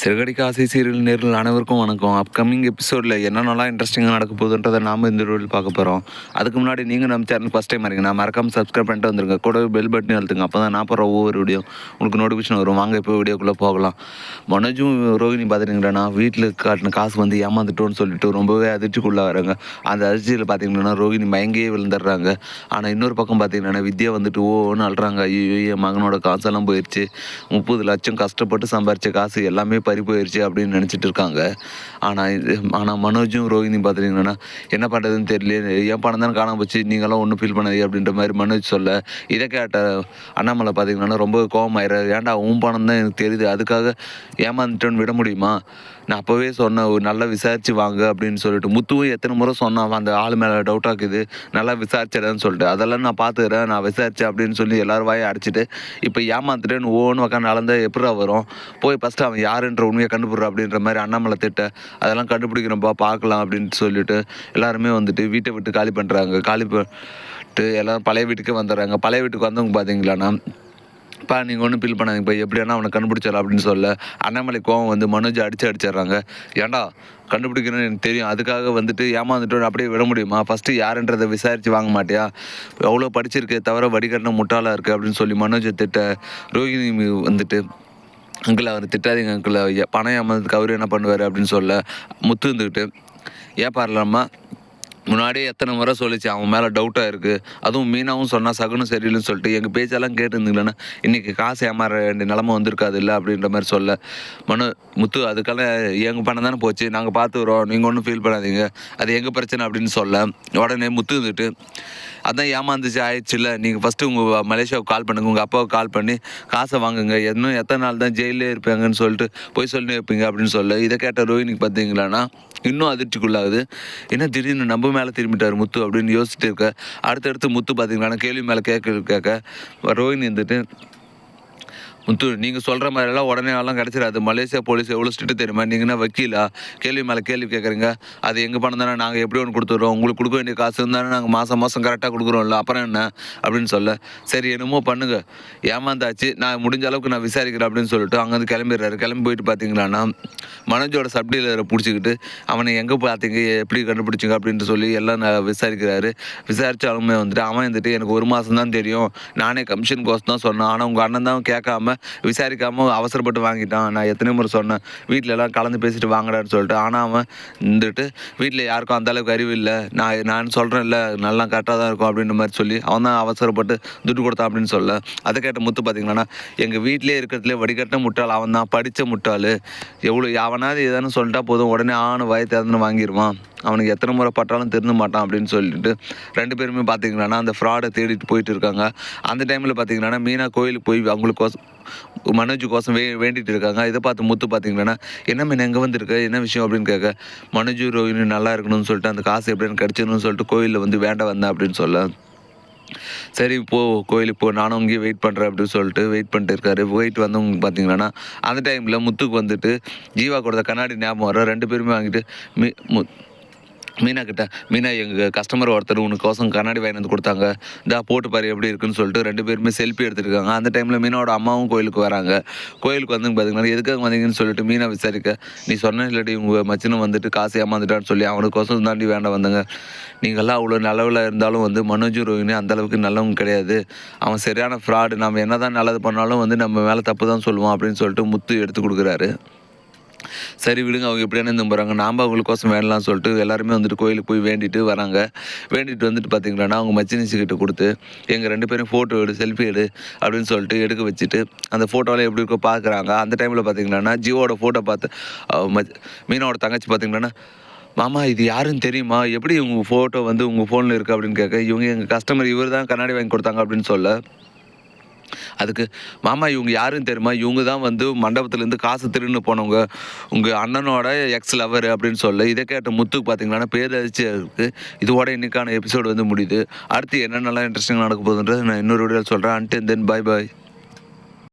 சிறுகடிக்கு ஆசை சீரியல் நேரில் அனைவருக்கும் வணக்கம். அப்கமிங் எபிசோடில் என்னென்னலாம் இன்ட்ரெஸ்டிங்காக நடக்க போகுதுன்றதை நாம் இந்த வீடியோவில் பார்க்க போகிறோம் அதுக்கு முன்னாடி நீங்கள் நம்ம சேனல் ஃபஸ்ட் டைம் வரீங்க நான் மறக்காமல் சப்ஸ்கிரைப் பண்ணிட்டு வந்துருங்க. கூட பெல் பட்டன் அழுத்துங்க. அப்போ தான் நான் போகிற ஒவ்வொரு வீடியோ உங்களுக்கு நோட்டிஃபிகேஷன் வரும். வாங்க இப்போ வீடியோக்குள்ளே போகலாம். மனோஜும் ரோகிணி பார்த்துட்டிங்கன்னா வீட்டில் காட்டின காசு வந்து ஏமாந்துட்டோன்னு சொல்லிட்டு ரொம்பவே அதிர்ச்சிக்குள்ளே வராங்க. அந்த அதிர்ச்சியில் பார்த்தீங்கன்னா ரோகிணி மயங்கியே விழுந்துடுறாங்க. ஆனால் இன்னொரு பக்கம் பார்த்தீங்கன்னா வித்யா வந்துட்டு ஓன்னு அழுறாங்க. ஐயோ என் மகனோட காசெல்லாம் போயிடுச்சு முப்பது லட்சம் கஷ்டப்பட்டு சம்பாரித்த காசு எல்லாமே பறி போயிடுச்சு அப்படின்னு நினச்சிட்டு இருக்காங்க. ஆனால் இது ஆனால் மனோஜும் ரோஹினியும் பார்த்துட்டிங்கன்னா என்ன பண்ணுறதுன்னு தெரியல. என் பணம் தானே காணாம போச்சு. நீங்களாம் ஒன்றும் ஃபீல் பண்ணாதீங்க. அப்படின்ற மாதிரி மனோஜ் சொல்ல இதை கேட்ட அண்ணாமலை பார்த்தீங்கன்னா ரொம்ப கோவமாயிடுறாரு ஏன்டா உன் பணம் தான் எனக்கு தெரியுது. அதுக்காக ஏமாந்துட்டோன்னு விட முடியுமா? நான் அப்போவே சொன்னேன் ஒரு நல்லா விசாரித்து வாங்க அப்படின்னு சொல்லிட்டு முத்துவும் எத்தனை முறை சொன்னான் அந்த ஆள் மேலே டவுட்டாக இருக்குது நல்லா விசாரிச்சிடன்னு சொல்லிட்டு. அதெல்லாம் நான் பார்த்துக்கிறேன் நான் விசாரிச்சேன் அப்படின்னு சொல்லி எல்லாரும் வாயை அடிச்சிட்டு இப்போ ஏமாத்துட்டேன்னு ஓன்னு உட்காந்து நடந்தால் எப்படா வரும்? போய் ஃபஸ்ட்டு அவன் யாருன்ற உண்மையை கண்டுபிடுறா அப்படின்ற மாதிரி அண்ணாமலை திட்ட அதெல்லாம் கண்டுபிடிக்கிறோம்ப்பா பார்க்கலாம் அப்படின்னு சொல்லிட்டு எல்லாருமே வந்துட்டு வீட்டை விட்டு காலி பண்ணுறாங்க காலி பண்ணிட்டு எல்லாரும் பழைய வீட்டுக்கு வந்துடுறாங்க. பழைய வீட்டுக்கு வந்தவங்க பார்த்தீங்களாண்ணா? இப்போ நீங்கள் ஒன்றும் ஃபீல் பண்ணாதீங்கப்பா எப்படியானா அவனை கண்டுபிடிச்சார் அப்படின்னு சொல்ல அண்ணாமலை கோவம் வந்து மனோஜ் அடிச்சு அடிச்சிடுறாங்க. ஏன்டா கண்டுபிடிக்கணும்னு எனக்கு தெரியும். அதுக்காக வந்துட்டு ஏமாந்துட்டு அப்படியே விட முடியுமா? ஃபஸ்ட்டு யாருன்றதை விசாரித்து வாங்க மாட்டியா? எவ்வளோ படிச்சிருக்கே தவிர வடிகட்டின முட்டாளாக இருக்குது அப்படின்னு சொல்லி மனோஜ் திட்ட ரோஹிணி வந்துட்டு அங்கிள் அவர் திட்டாதீங்க அங்கிள். பணம் ஏமாந்ததுக்கு அவர் என்ன பண்ணுவார் அப்படின்னு சொல்ல முத்து இருந்துக்கிட்டு ஏன் பாரலாமா முன்னாடியே எத்தனை முறை சொல்லிச்சு அவன் மேலே டவுட்டாக இருக்குது அதுவும் மீனாவும் சொன்னால் சகுனம் சரியில்லைன்னு சொல்லிட்டு எங்கள் பேச்செல்லாம் கேட்டுருந்தீங்களேன்னா இன்றைக்கி காசு ஏமாற வேண்டிய நிலமை வந்திருக்காது இல்லை அப்படின்ற மாதிரி சொல்ல. மனு முத்து அதுக்கெல்லாம் எங்கள் பணம் தானே போச்சு. நாங்கள் பார்த்துக்குறோம் நீங்கள் ஒன்றும் ஃபீல் பண்ணாதீங்க. அது எங்கள் பிரச்சனை அப்படின்னு சொல்ல. உடனே முத்து இருந்துட்டு அதான் ஏமாந்துச்சு ஆயிடுச்சுல்ல. நீங்கள் ஃபஸ்ட்டு உங்கள் மலேசியாவுக்கு கால் பண்ணுங்க. உங்கள் அப்பாவுக்கு கால் பண்ணி காசை வாங்குங்க. இன்னும் எத்தனை நாள் தான் ஜெயிலே இருப்பாங்கன்னு சொல்லிட்டு போய் சொல்லி வைப்பீங்க அப்படின்னு சொல்ல. இதை கேட்ட ரோஹினிக்கு பார்த்தீங்களான்னா இன்னும் அதிர்ச்சிக்குள்ளாகுது. என்ன திடீர்னு நம்ம மேலே திரும்பிட்டார் முத்து அப்படின்னு யோசிச்சுட்டு இருக்க. அடுத்தடுத்து முத்து பார்த்தீங்கன்னா கேள்வி மேலே கேட்க கேட்க ரோஹினி வந்துட்டு முத்து நீங்கள் சொல்கிற மாதிரிலாம் உடனே எல்லாம் கிடச்சிடாது. மலேசியா போலீஸ் எவ்வளோ ஸ்ட்ரிக்ட் தெரியுமா? நீங்கள் என்ன வக்கீலா? கேள்வி மேலே கேள்வி கேட்குறீங்க அது எங்கள் பணம் தானே நாங்கள் எப்படி ஒன்று கொடுத்துட்றோம்? உங்களுக்கு கொடுக்க வேண்டிய காசு இருந்தானே நாங்கள் மாதம் மாதம் கரெக்டாக கொடுக்குறோம்ல. அப்புறம் என்ன? அப்படின்னு சொல்ல. சரி என்னமோ பண்ணுங்க. ஏமாந்தாச்சு. நான் முடிஞ்ச அளவுக்கு நான் விசாரிக்கிறேன் அப்படின்னு சொல்லிட்டு அங்கேருந்து கிளம்பிடுறாரு. கிளம்பி போயிட்டு பார்த்தீங்களான்னா மனோஜோட சப் டீலரை பிடிச்சிக்கிட்டு அவனை எங்கே பார்த்தீங்க எப்படி கண்டுபிடிச்சிங்க? அப்படின்ட்டு சொல்லி எல்லாம் நான் விசாரிக்கிறாரு. விசாரித்தாலுமே வந்துட்டு அவன் வந்துட்டு எனக்கு ஒரு மாதம் தான் தெரியும். நானே கமிஷன் கோஸ் தான் சொன்னேன். ஆனால் உங்கள் அண்ணன் தான் கேட்காம விசாரிக்காமல் அவசரப்பட்டு வாங்கிட்டான். நான் எத்தனை முறை சொன்னேன் வீட்டில் எல்லாம் கலந்து பேசிட்டு வாங்கடான்னு சொல்லிட்டு. ஆனால் அவன் இருந்துட்டு வீட்டில் யாருக்கும் அந்த அளவுக்கு அறிவு இல்லை. நான் நான் சொல்கிறேன் இல்லை நல்லா கரெக்டாக தான் இருக்கும் அப்படின்ற மாதிரி சொல்லி அவன் தான் அவசரப்பட்டு துட்டு கொடுத்தான் அப்படின்னு சொல்ல. அதை கேட்ட முத்து பார்த்தீங்கன்னா எங்கள் வீட்டிலே இருக்கிறதுலே வடிகட்டின முட்டாள் அவன் தான் படித்த முட்டாள். எவ்வளோ அவனாவது எதானு சொல்லிட்டா போதும் உடனே ஆணு வயத்தை வாங்கிடுவான் அவனுக்கு எத்தனை முறை பட்டாலும் திருந்த மாட்டான் அப்படின்னு சொல்லிட்டு ரெண்டு பேருமே பார்த்தீங்கன்னா அந்த ஃப்ராடை தேடிட்டு போயிட்டு இருக்காங்க. அந்த டைமில் பார்த்தீங்கன்னா மீனா கோயிலுக்கு போய் அவங்களுக்கு கோசம் மனோஜ் கோசம் வே வேண்டிட்டு இருக்காங்க. இதை பார்த்து முத்து பார்த்தீங்கன்னா என்ன மீன் எங்கே வந்திருக்க? என்ன விஷயம்? அப்படின்னு கேட்க மனோஜு ரோஹினி நல்லா இருக்கணும்னு சொல்லிட்டு அந்த காசு எப்படின்னு கிடச்சிடணும்னு சொல்லிட்டு கோயிலில் வந்து வேண்ட வந்தேன் அப்படின்னு சொல்ல சரி போ கோயிலுக்கு போ நானும் இங்கேயே வெயிட் பண்ணுறேன் அப்படின்னு சொல்லிட்டு வெயிட் பண்ணிட்டு இருக்காரு. வெயிட் வந்தவங்க பார்த்தீங்கன்னா அந்த டைமில் முத்துக்கு வந்துட்டு ஜீவா கொடுத்த கண்ணாடி ஞாபகம் வர ரெண்டு பேருமே வாங்கிட்டு மீ மு மீனா கிட்ட மீனா எங்கள் கஸ்டமர் ஒருத்தர் உனக்கோசம் கண்ணாடி வாங்கி வந்து கொடுத்தாங்க. இதா போட்டு பாரு எப்படி இருக்குன்னு சொல்லிட்டு ரெண்டு பேருமே செல்ஃபி எடுத்துருக்காங்க. அந்த டைமில் மீனாவோட அம்மாவும் கோயிலுக்கு வராங்க. கோயிலுக்கு வந்து பார்த்தீங்கன்னா எதுக்காக வந்தீங்கன்னு சொல்லிட்டு மீனா விசாரிக்க. நீ சொன்ன இல்லாட்டி உங்கள் மச்சினும் வந்துட்டு காசு ஏமாந்துட்டான்னு சொல்லி அவனுக்கோசம் தாண்டி வேண்டாம் வந்தாங்க. நீங்கள்லாம் அவ்வளோ நல்லவில் இருந்தாலும் வந்து மனோஜ் ரோஹினி அந்த அளவுக்கு நல்லவங்க கிடையாது. அவன் சரியான ஃப்ராடு நம்ம என்ன தான் நல்லது பண்ணாலும் வந்து நம்ம மேலே தப்பு தான் சொல்லுவான் அப்படின்னு சொல்லிட்டு முத்து எடுத்து கொடுக்குறாரு. சரி விடுங்க அவங்க எப்படியான இருந்து போகிறாங்க நாம் அவங்களுக்கோசம் வேணலாம்னு சொல்லிட்டு எல்லாருமே வந்துட்டு கோயிலுக்கு போய் வேண்டிட்டு வராங்க. வேண்டிட்டு வந்துட்டு பார்த்தீங்கன்னா அவங்க மச்சினிச்சு கிட்ட கொடுத்து எங்கள் ரெண்டு பேரும் ஃபோட்டோ எடு செல்ஃபி எடு அப்படின்னு சொல்லிட்டு எடுக்க வச்சுட்டு அந்த ஃபோட்டோவில் எப்படி இருக்கோ பார்க்குறாங்க அந்த டைமில் பார்த்தீங்கன்னா ஜியோட ஃபோட்டோ பார்த்து மீனோட மச் தங்கச்சி பார்த்தீங்கன்னா மாமா இது யாருன்னு தெரியுமா? எப்படி உங்கள் ஃபோட்டோ வந்து உங்கள் ஃபோனில் இருக்குது அப்படின்னு கேட்க இவங்க எங்கள் கஸ்டமர் இவர் தான் கண்ணாடி வாங்கி கொடுத்தாங்க அப்படின்னு சொல்ல அதுக்கு மாமா இவங்க யாருன்னு தெரியுமா? இவங்க தான் வந்து மண்டபத்துலேருந்து காசு திருன்னு போனவங்க. உங்கள் அண்ணனோட எக்ஸ் லவர் அப்படின்னு சொல்ல. இதை கேட்ட முத்துக்கு பார்த்தீங்கன்னா பேரதிர்ச்சியாக இருக்குது இதோட இன்னைக்கான எபிசோடு வந்து முடியுது. அடுத்து என்னென்னலாம் இன்ட்ரெஸ்டிங் நடக்க போகுதுன்றது நான் இன்னொரு வீடியோ சொல்கிறேன் அன்ட்டு தென் பாய் பாய்